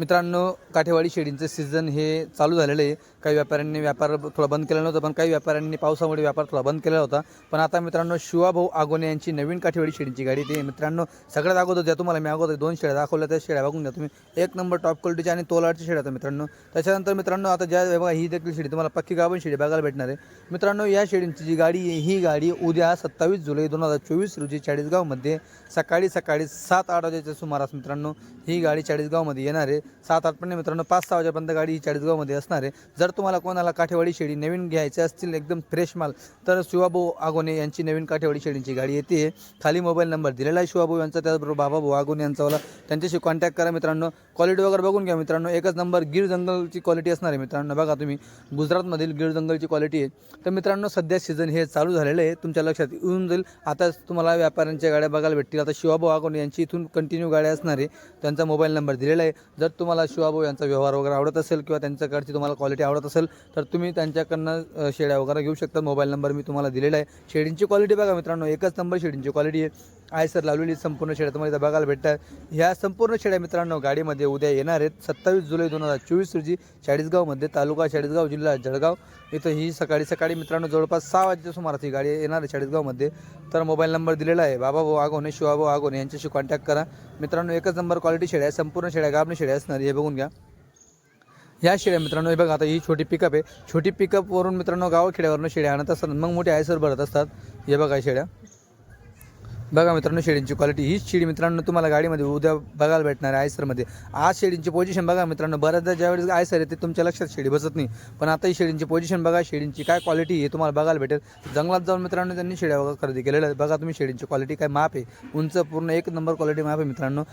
मित्रांनो काठेवाडी शेडींचं सीझन हे चालू झालेलं आहे. काही व्यापाऱ्यांनी व्यापार थोडा बंद केला नव्हता पण काही व्यापाऱ्यांनी पावसामुळे व्यापार थोडा बंद केला होता. पण आता मित्रांनो शिवाभाऊ आगोने यांची नवीन काठेवाडी शेडींची गाडी ती मित्रांनो सगळ्यात अगोदर द्या तुम्हाला मी अगोदर दोन शेळ्या दाखवल्या त्या शेळ्या बघून घ्या तुम्ही. एक नंबर टॉप क्वालिटीच्या आणि तोलाडच्या शेळ्या होत्या मित्रांनो. त्याच्यानंतर मित्रांनो आता ज्या बघा ही देखील शेडी तुम्हाला पक्की गाभण शेडी बघायला भेटणार आहे. मित्रांनो या शेडींची जी गाडी आहे ही गाडी उद्या सत्तावीस जुलै दोन हजार चोवीस रोजी चाळीसगावमध्ये सकाळी सकाळी सात आठ वाजेच्या सुमारास मित्रांनो ही गाडी चाळीसगावमध्ये येणार आहे. सात आठ पण मित्रांनो पाच सहा वाजेपर्यंत गाडी ही चाळीसगावमध्ये असणार आहे. जर तुम्हाला कोणाला काठेवाडी शेळी नवीन घ्यायची असतील एकदम फ्रेश माल तर शिवाभाऊ आगोने यांची नवीन काठेवाडी शेळींची गाडी येते. खाली मोबाईल नंबर दिलेला आहे शिवाभाऊ यांचा त्याचबरोबर बाबाभाऊ आगोने यांचावाला त्यांच्याशी कॉन्टॅक्ट करा मित्रांनो. क्वालिटी वगैरे बघून घ्या मित्रांनो. एकच नंबर गिर जंगलची क्वालिटी असणार आहे मित्रांनो. बघा तुम्ही गुजरातमधील गिर जंगलची क्वालिटी आहे. तर मित्रांनो सध्या सीझन हे चालू झालेलं आहे. तुमच्या लक्षात येऊन जाईल. आता तुम्हाला व्यापाऱ्यांच्या गाड्या बघायला भेटतील. आता शिवाभाऊ आगोने यांची इथून कंटिन्यू गाड्या असणार आहे. त्यांचा मोबाईल नंबर दिलेला आहे. जर तुम्हाला शिवाभाऊ यांचा व्यवहार वगैरे आवडत असेल किंवा त्यांच्याकडची तुम्हाला क्वालिटी आवडत असेल तर तुम्ही त्यांच्याकडनं शेड्या वगैरे घेऊ शकता. मोबाईल नंबर मी तुम्हाला दिलेला आहे. शेडींची क्वालिटी बघा मित्रांनो एकच नंबर शेडींची क्वालिटी आहे. आयसर लावलेली संपूर्ण शेड्या तुम्हाला इथं बघायला भेटतात. ह्या संपूर्ण शेड्या मित्रांनो गाडीमध्ये उद्या येणार आहेत सत्तावीस जुलै दोन हजार चोवीस रोजी चाळीसगावमध्ये तालुका चाळीसगाव जिल्हा जळगाव. इथं ही सकाळी सकाळी मित्रांनो जवळपास सहा वाजेच्या सुमारास ही गाडी येणार आहे चाळीसगावमध्ये. तर मोबाईल नंबर दिलेला आहे बाबा भाऊ आगोने शिवाभाऊ आगोने यांच्याशी कॉन्टॅक्ट करा. मित्रांनो एकच नंबर क्वालिटी शेड्या आहे संपूर्ण शेड्या गाबणी शेड्या असणार हे बघून घ्या. या शेड्या मित्रांनो हे बघा आता ही छोटी पिकअप आहे. छोटी पिकअपवरून मित्रांनो गावखेड्यावरून शेड्या आणत असतात मग मोठे आयसर भरत असतात. हे बघा शेड्या. बघा मित्रांनो शेडींची क्वालिटी हीच शेडी मित्रांनो तुम्हाला गाडीमध्ये उद्या बघायला भेटणार आहे आयसरमध्ये आज शेडींची पोझिशन बघा मित्रांनो बऱ्याचदा ज्यावेळेस आयसर येते तुमच्या लक्षात शेडी बसत नाही. पण आता ही शेडींची पोझिशन बघा शेडींची काय क्वालिटी हे तुम्हाला बघायला भेटेल. जंगलात जाऊन मित्रांनो त्यांनी शेड्या वगैरे खरेदी केलेल्या आहेत. बघा तुम्ही शेडींची क्वालिटी काय माप आहे. उंच पूर्ण एक नंबर क्वालिटी माप आहे मित्रांनो.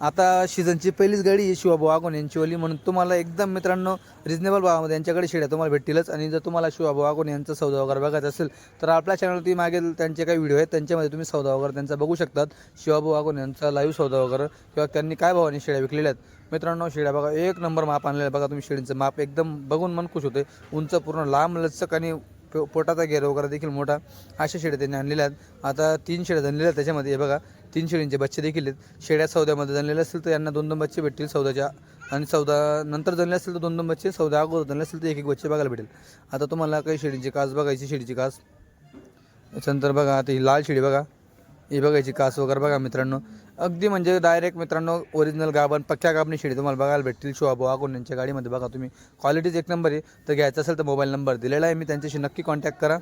आता सीझनची पहिलीच गाडी आहे शिवाभाऊ आगोन यांची म्हणून तुम्हाला एकदम मित्रांनो रिजनेबल भावामध्ये यांच्याकडे शेड्या तुम्हाला भेटतीलच. आणि जर तुम्हाला शिवाभाऊ आगोन यांचा सौदा वगैरे बघायचा असेल तर आपल्या चॅनलवरती मागील त्यांचे काही व्हिडिओ आहेत. त्यांच्यामध्ये तुम्ही सौदा वगैरे त्यांचा बघू शकतात. शिवाभाऊ आगोन यांचा लाईव्ह सौदा वगैरे किंवा त्यांनी काय भावाने शेळ्या विकलेल्या आहेत. मित्रांनो शेळ्या बघा. एक नंबर माप आणलेलं आहे. बघा तुम्ही शेडींचं माप. एकदम बघून मन खुश होते उंच पूर्ण लांब लचक आणि पो- पोटाचा घेर वगैरे देखील मोठा अशा शेळ्या त्यांनी आणलेल्या आहेत. आता तीन शेळ्या जणलेल्या आहेत त्याच्यामध्ये. हे बघा तीन शेळींचे बच्चे देखील आहेत. शेळ्या सौद्यामध्ये जणलेले असतील तर यांना दोन दोन बच्चे भेटतील चौदाच्या आणि सौदा नंतर जणले असेल तर दोन दोन बच्चे सौदा अगोदर जणले असेल तर एक एक बच्चे बघायला भेटेल. आता तुम्हाला काही शेळींची कास बघायची शेळीची कास. त्याच्यानंतर बघा आता ही लाल शेळी बघा. ही बघायची कास वगैरे बघा मित्रांनो. अगदी म्हणजे डायरेक्ट मित्रांनो ओरिजिनल गाभण पक्क्या गाभणी शेळी तुम्हाला बघायला भेटतील. शोभा कोण यांच्या गाडीमध्ये बघा तुम्ही. क्वालिटीज एक नंबर आहे. तर घ्यायचं असेल तर मोबाईल नंबर दिलेला आहे. मी त्यांच्याशी नक्की कॉन्टॅक्ट करा.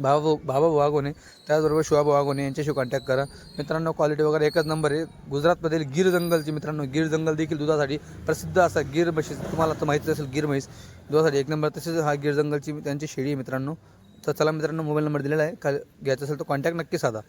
भाऊ भाऊ वाघोने त्याचबरोबर शिवा वाघोने यांच्याशी कॉन्टॅक्ट करा. मित्रांनो क्वालिटी वगैरे एकच नंबर आहे. गुजरातमधील गिर जंगलची मित्रांनो गिर जंगल देखील दुधासाठी प्रसिद्ध असा गिर म्हशी तुम्हाला तर माहिती असेल गिर म्हैस. दुधासाठी एक नंबर तसेच हा गिर जंगलची त्यांची शेळी आहे मित्रांनो. तर चला मित्रांनो मोबाईल नंबर दिलेला आहे. का घ्यायचा असेल तर कॉन्टॅक्ट नक्की साधा.